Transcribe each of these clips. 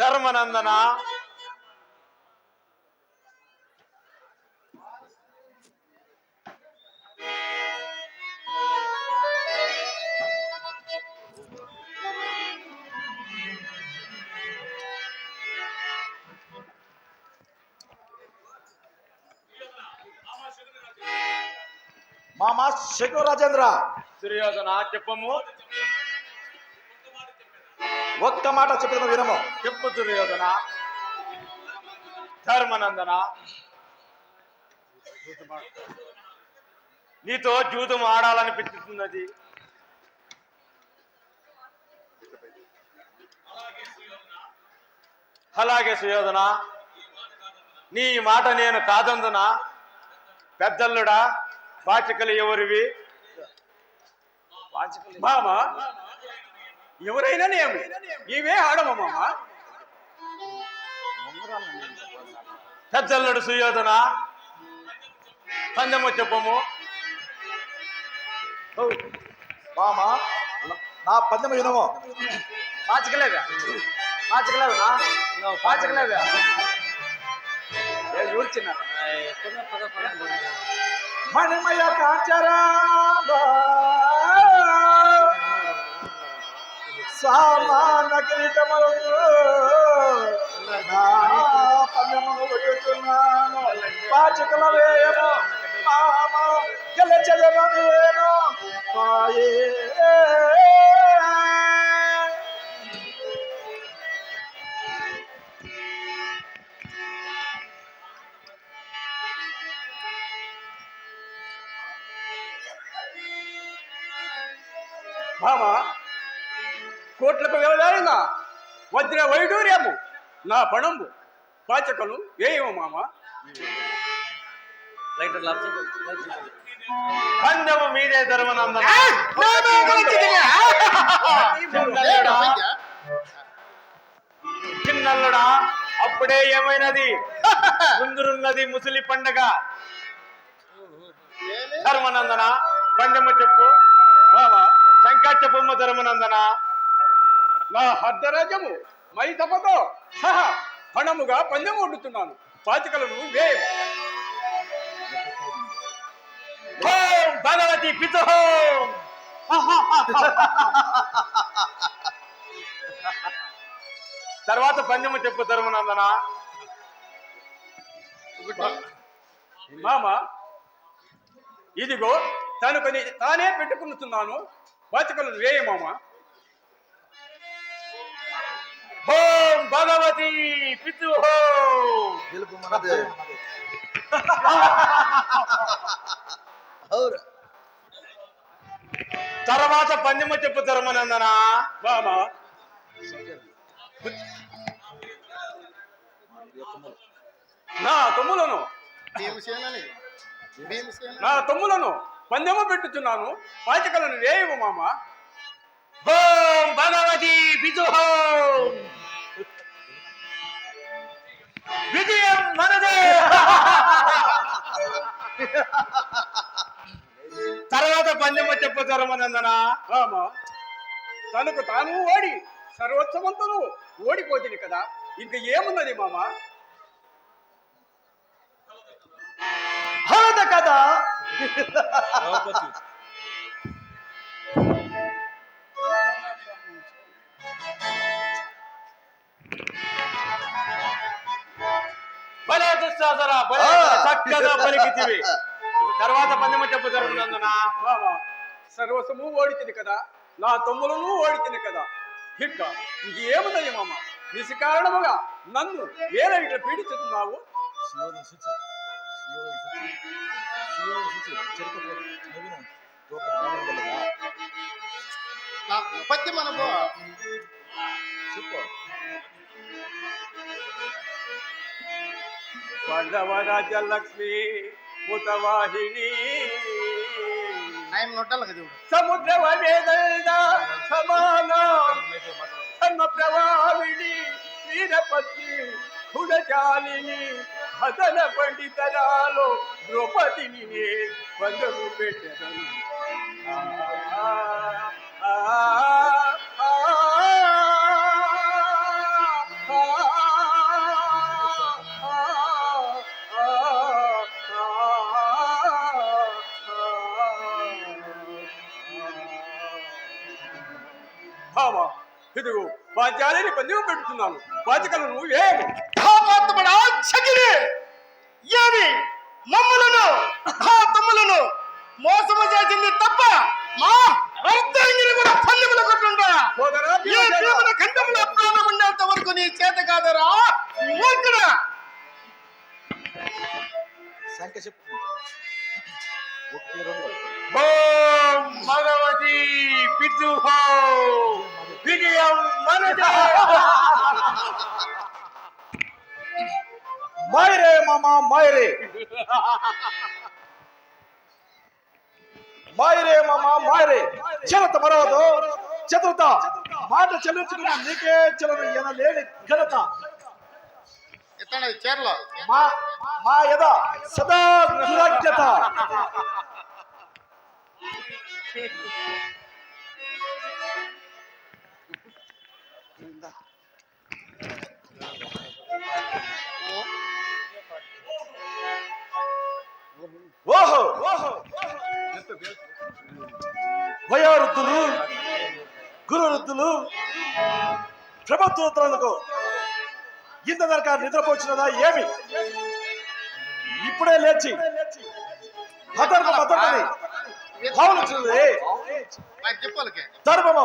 ధర్మనందన? మామా శకున రాజేంద్ర దుర్యోధన చెప్పము. ఒక్క మాట చెప్పిన వినము. చెప్పు దుర్యోధన. ధర్మనందన? నీతో జూదం ఆడాలనిపిస్తున్నది అలాగే సుయోధన నీ మాట నేను కాదందున పెద్దల్లుడా బాచికలు ఎవరివి? మామ? ఎవరైనా నేమి నీవే ఆడము మామ. పెద్దల్లుడు సుయోధన పందెము చెప్పము. మామా నా పందెము వినము పాచికలేవా పాచికలేవా ఏ ఊర్చిన మణిమయ కాంచరా సామాన కిరీటము నా పాచికల వేయము. మామ గెలచెదను నేను పాయే. మామ కోట్లకు వెళ్ళాలినా వజ్ర వైడూర్యము. నా పణంబు పాచకలు వేయము మామ. పందెము మీదే చిన్నల్లుడా? అప్పుడే ఏమైనది? ముందురున్నది ముసలి పండగ. ధర్మనందన పందెము చెప్పు. మామ శంకా చెప్పమ్మ ధర్మనందన. నా హర్ధరాజ్యము మైతపతో సహా పణముగా పందెం ఒడ్డుతున్నాను పాచికలను వేయము. ఓం భగవతి పితహోం తర్వాత పందెము చెప్పు ధర్మనందన? మామ ఇదిగో తనుకొని తానే పెట్టుకుంటున్నాను పాచికలను వేయ ఓం భగవతి పితృహోం గెలుపు మనదే. అవును తర్వాత పందెము చెప్పు ధర్మనందన? మామ నా తమ్ములను. నా తమ్ములను పందెము పెట్టుచున్నాను. పాచికలను వేయవు మామ. ఓం భగవతి పితృహోం తర్వాత పందెము చెప్పు ధర్మనందన మామ తనకు తాను ఓడి సర్వోత్సవంతులు ఓడిపోతుంది కదా. ఇంక ఏమున్నది మామ? హరద కదా భలే దుశ్శాసన భలే. చక్కగా పలికితివి. తర్వాత పందెము చెప్పు ధర్మనందన మామ సర్వస్వము ఓడితిని కదా నా తమ్ములను ఓడితిని కదా. ఇక ఇంకేమున్నది మామ. నిశకారణముగా నన్ను వేరే ఇట్లా పీడించుతున్నావు పత్తి చెప్పు. రాజ్యలక్ష్మి ఆయన నొట్టాలి కదా ఇప్పుడు సముద్ర సమాన ధర్మ ప్రవాహిని వీరపత్ని కుడచాలిని హతన పండితరాలో ద్రౌపదిని వందరు పెట్టదను. ఆ. ఇదిగో పాంచాలిని పందెం పెడుతున్నాను బాధ్యతలను ఏమి? ఏమి? మమ్మలను తమ్ములను మోసము చేసింది తప్ప మా అర్ధంగిని కూడా పల్లెముల కొట్టుండా ఖండంలో ప్రాణం ఉండేంత వరకు నీ చేత కాదరా? మూర్ఖుడా! శంఖ చెప్పు ఓం భగవతి పితృహో. విజయం మనదే. మాయరే మామ మాయరే. మాయరే మామ మాయరే. చరత మరవదు. చతురత మాట చెల్లించుకున్న నీకే చెలను ఎనలేని ఘనత. ఎత్తండి చీరలో. మా మా యద సదా కృతజ్ఞత ఓహో! వయోవృద్ధులు గురువృద్ధులు ప్రభుత్వతలకు ఇంత దరక నిద్రపోచినదా ఏమి? ఇప్పుడే లేచి భద్రత భద్రతని చెప్పాలకే. ధర్మము.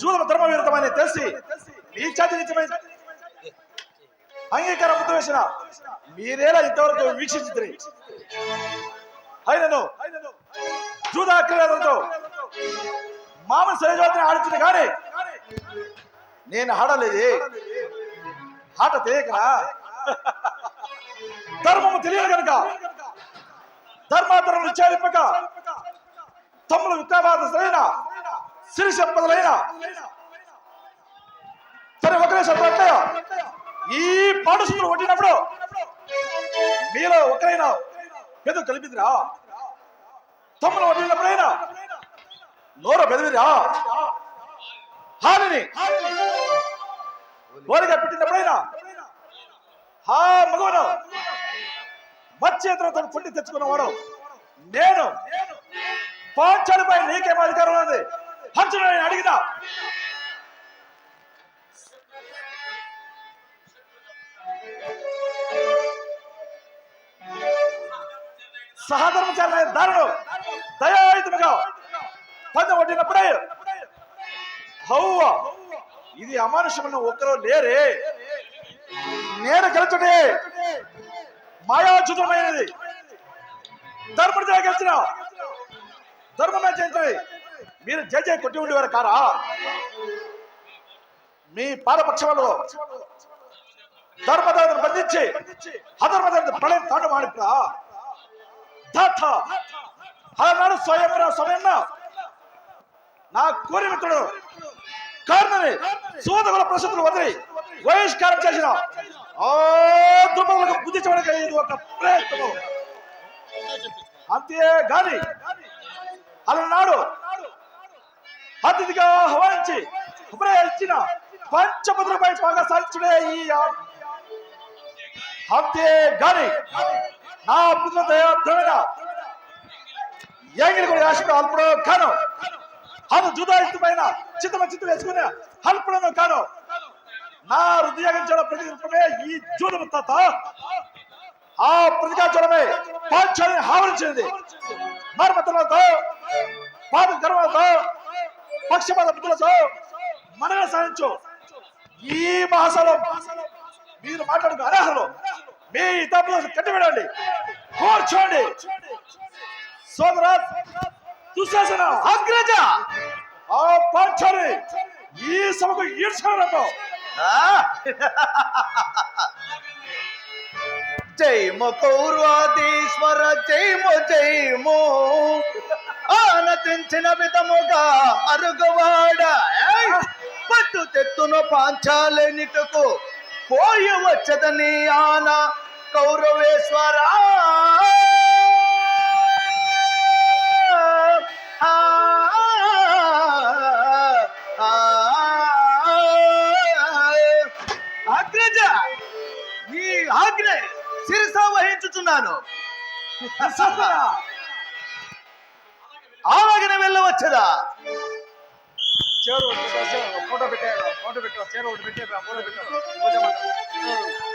జూదము ధర్మ విరుద్ధమని తెలిసి నీ చేతి నిత్యమై అంగీకారం ముద్ర వేసిన మీరేలా ఇంతవరకు వీక్షించి అయినను జూదా క్రీడలతో మామూలు సరిజోతిని ఆడించింది కానీ నేను ఆడలేదు. ఆట తెలియకనా? ధర్మము తెలియదు కనుక ధర్మాధరణ నిశ్చయింపక తమ్ముడు విద్యాబాధలైన సిరి సంపదలైన సరే ఒకరే సత్య ఈ పాఠశాలను వడ్డినప్పుడు మీలో ఒకరైనా పెద్ద కలిపిదిరా? తమ్ముడు వడ్డినప్పుడైనా నోరు పెదవిరా? హాని నోరుగా పెట్టినప్పుడైనా హా మగవను మచ్చేతను పుండి తెచ్చుకున్నవాడు. నేను. పాంచాలిపై నీకేం అధికారం ఉంది హంచుడు నేను అడిగినా. సహధర్మచారి దారుడు దయాయుతముగా పందెం కొట్టినప్పుడే హౌవ ఇది అమానుషమైన ఒక్కరో లేరే. నేను గెలుచుడే మాయాచుతమైనది ధర్మజయ గెలిచిన. ధర్మమే జయించండి మీరు జేజే కొట్టి ఉండేవారు కారా? మీ పాదపక్షంలో ధర్మదాన్ని బంధించి అధర్మదాన్ని ప్రళయం తాండు మాడిపురా దాత అలనాడు స్వయంరా స్వయంన నా కోరి మిత్రుడు కారణమే సోదరుల ప్రశ్నలు వదిలి బహిష్కారం చేసిన ఆ దుర్మలకు బుద్ధి చెప్పడానికి ఇది ఒక ప్రయత్నం అంతే గాని అలనాడు. అతిథిగా ఆహ్వానించి ఉభయ ఇచ్చిన పంచముద్రపై బాగా సాధించుడే ఈ అంతే గాని నా పుత్ర దయార్థమైన ఏంగిరి కూడా ఆశపడ అల్పుడు కాను అది జుదాయితమైన చిత్తమ చిత్తం వేసుకునే అల్పుడను కాను నా హృదయించడం ప్రతి రూపమే ఈ జూదము తత ఆ ప్రతిగా ప్రతికాచడమే పాంచాలని ఆవరించింది మర్మతులతో పాద గర్వంతో పక్షపాత బుద్ధులతో మనమే సాధించు. ఈ భాషలో మీరు మాట్లాడుకు అర్హలు. మీ తప్పులు కట్టివిడండి కూర్చోండి. సోదరా దుశ్శాసన అగ్రజ. ఆ పాంచాలి ఈ సభకు ఈడ్చుకోవడంతో. జైమ కౌరవాదీశ్వర జైము జైము ఆనతించిన విధముగా అరుగువాడ! పట్టు తెత్తును పాంచాలనిటకు పోయి వచ్చదని ఆన కౌరవేశ్వర. ఆ, ఆ, అగ్రజ నీ ఆజ్ఞ శిరస వహించుచున్నాను. అలాగనే వెళ్ళవచ్చదా? చీర ఫోటో పెట్టారు ఫోటో పెట్టు చీర ఒకటి పెట్టారు ఫోటో పెట్టు.